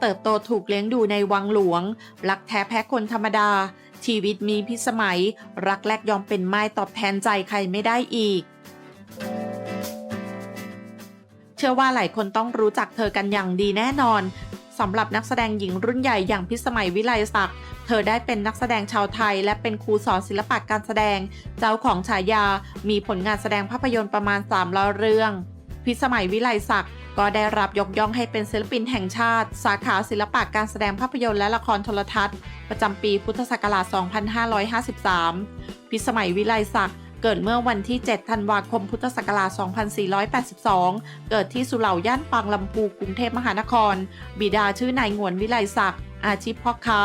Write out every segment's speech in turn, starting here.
เติบโตถูกเลี้ยงดูในวังหลวง รักแท้แพ้คนธรรมดา ชีวิตมีพิสมัย รักแลกยอมเป็นไม้ตอบแทนใจใครไม่ได้อีก เชื่อว่าหลายคนต้องรู้จักเธอกันอย่างดีแน่นอนสำหรับนักแสดงหญิงรุ่นใหญ่อย่างพิสมัยวิไลศักดิ์ เธอได้เป็นนักแสดงชาวไทย และเป็นครูสอนศิลปะการแสดง เจ้าของฉายา มีผลงานแสดงภาพยนตร์ประมาณ300เรื่อง พิสมัยวิไลศักดิ์ก็ได้รับยกย่องให้เป็นศิลปินแห่งชาติ สาขาศิลปะการแสดงภาพยนตร์และละครโทรทัศน์ ประจำปีพุทธศักราช 2553 พิสมัยวิไลศักดิ์ เกิดเมื่อวันที่ 7 ธันวาคม พุทธศักราช 2482 เกิดที่สุเหร่าย่านปางลำพูกรุงเทพมหานคร บิดาชื่อนายงวนวิไลศักดิ์ อาชีพพ่อค้า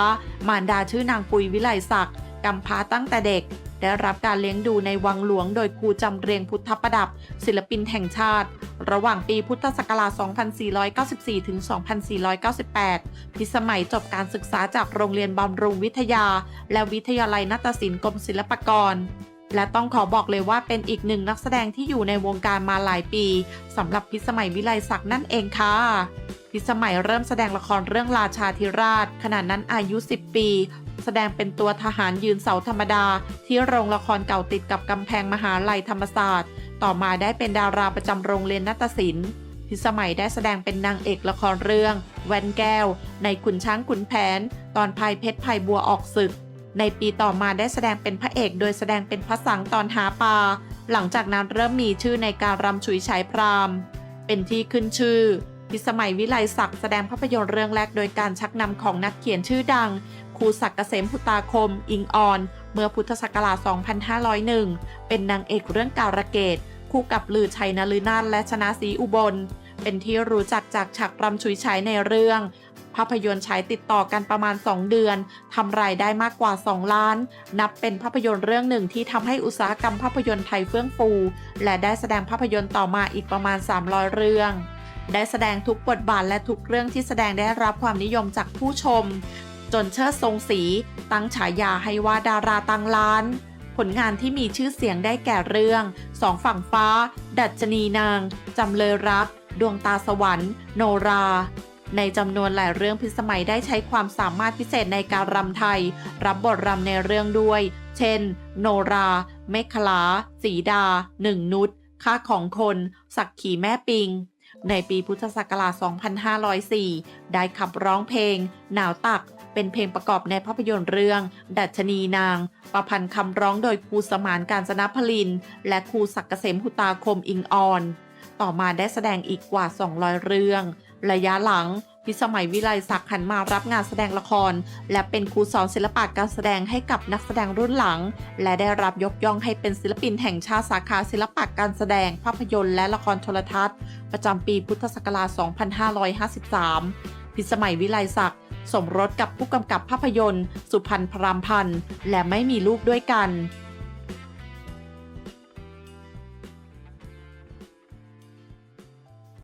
มารดาชื่อนางปุยวิไลศักดิ์กำพร้าตั้งแต่เด็ก ได้รับการเลี้ยงดูในวังหลวงโดยครูจำเรียงพุทธประดับ ศิลปินแห่งชาติ ระหว่างปีพุทธศักราช 2494 ถึง 2498 พิสมัยจบการศึกษาจากโรงเรียนบำรุงวิทยา และวิทยาลัยนาฏศิลป์กรมศิลปากร และต้องขอบอกเลยว่าเป็นอีกหนึ่งนักแสดงที่อยู่ในวงการมาหลายปีสำหรับพิสมัยวิไลศักดิ์นั่นเองค่ะพิสมัยเริ่มแสดงละครเรื่องราชาธิราช ขณะนั้นอายุ 10 ปี แสดงเป็นตัวทหารยืนเสาธรรมดา ที่โรงละครเก่าติดกับกำแพงมหาลัยธรรมศาสตร์ ต่อมาได้เป็นดาราประจำโรงเรียนนาฏศิลป์พิสมัยได้แสดงเป็นนางเอกละครเรื่อง แวนแก้ว ในขุนช้างขุนแผน ตอนพายเพชรพายบัวออกศึก ในปีต่อมาได้แสดงเป็นพระเอกโดยแสดงเป็นพระสังตอนหาปลาหลังจากนั้นเริ่มมีชื่อในการรำฉุยฉายพรามเป็นที่ขึ้นชื่อพิสมัยวิไลศักดิ์แสดงภาพยนตร์เรื่องแรกโดยการชักนำของนักเขียนชื่อดังครูศักดิ์เกษมพุตาคม อิงออน เมื่อพุทธศักราช 2501 เป็นนางเอกเรื่องการะเกดคู่กับลือชัยนลือนาถและชนะศรีอุบล เป็นที่รู้จักจากฉากรำฉุยฉายในเรื่อง ภาพยนตร์ฉายติดต่อกันประมาณ 2 เดือนทำรายได้มากกว่า 2 ล้าน นับเป็นภาพยนตร์เรื่องหนึ่งที่ทำให้อุตสาหกรรมภาพยนตร์ไทยเฟื่องฟู และได้แสดงภาพยนตร์ต่อมาอีกประมาณ 300 เรื่อง ได้แสดงทุกบทบาทและทุกเรื่องที่แสดงได้รับความนิยมจากผู้ชม จนเชิดทรงศรีตั้งฉายาให้ว่าดาราตังล้าน ผลงานที่มีชื่อเสียงได้แก่เรื่องสองฝั่งฟ้า ดัชนีนางจำเลยรัก ดวงตาสวรรค์ โนรา ในจำนวนหลายเรื่องพิสมัยได้ใช้ความสามารถพิเศษในการรำไทย รับบทรำในเรื่องด้วย เช่น โนรา เมขลา สีดา หนึ่งนุชค่าของคน สักขีแม่ปิง ในปีพุทธศักราช 2504 ได้ขับร้องเพลง หนาวตัก เป็นเพลงประกอบในภาพยนตร์เรื่อง ดัชนีนาง ประพันธ์คำร้องโดยครูสมานการจนพลิน และครูศักเกษมหุตาคมอิงออน ต่อมาได้แสดงอีกกว่า 200 เรื่อง ระยะหลังพิสมัยวิไลศักดิ์หันมารับงานแสดงละคร และเป็นครูสอนศิลปะการแสดงให้กับนักแสดงรุ่นหลัง และได้รับยกย่องให้เป็นศิลปินแห่งชาติสาขาศิลปะการแสดงภาพยนตร์และละครโทรทัศน์ ประจำปีพุทธศักราช 2553 พิสมัยวิไลศักดิ์สมรสกับผู้กำกับภาพยนตร์ สุพรรณพรามพันธ์และไม่มีลูกด้วยกัน